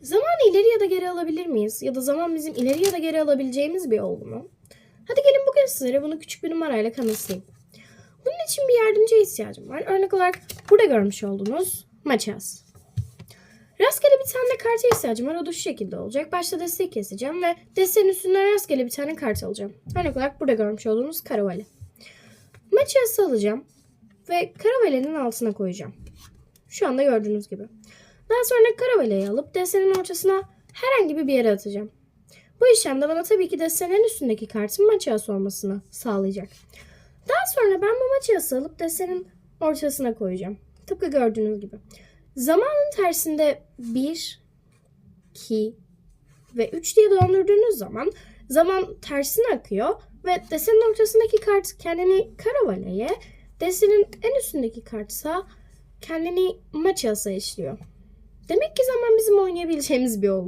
Zamanı ileri ya da geri alabilir miyiz? Ya da zaman bizim ileri ya da geri alabileceğimiz bir olgu mu? Hadi gelin bugün sizlere bunu küçük bir numarayla kanıtlayayım. Bunun için bir yardımcıya ihtiyacım var. Örnek olarak burada görmüş olduğunuz maçaz. Rastgele bir tane karta ihtiyacım var. O da şu şekilde olacak. Başta desteği keseceğim ve desteğin üstünden rastgele bir tane kart alacağım. Örnek olarak burada görmüş olduğunuz karavale. Maçazı alacağım ve karavalenin altına koyacağım. Şu anda gördüğünüz gibi. Daha sonra karavaleyi alıp desenin ortasına herhangi bir yere atacağım. Bu işlemde bana tabii ki desenin üstündeki kartın maçası olmasını sağlayacak. Daha sonra ben bu maçası alıp desenin ortasına koyacağım. Tıpkı gördüğünüz gibi. Zamanın tersinde 1, 2 ve 3 diye döndürdüğünüz zaman zaman tersine akıyor ve desenin ortasındaki kart kendini karavaleye, desenin en üstündeki kartsa kendini maçasa işliyor. Demek ki zaman bizim oynayabileceğimiz bir olgu.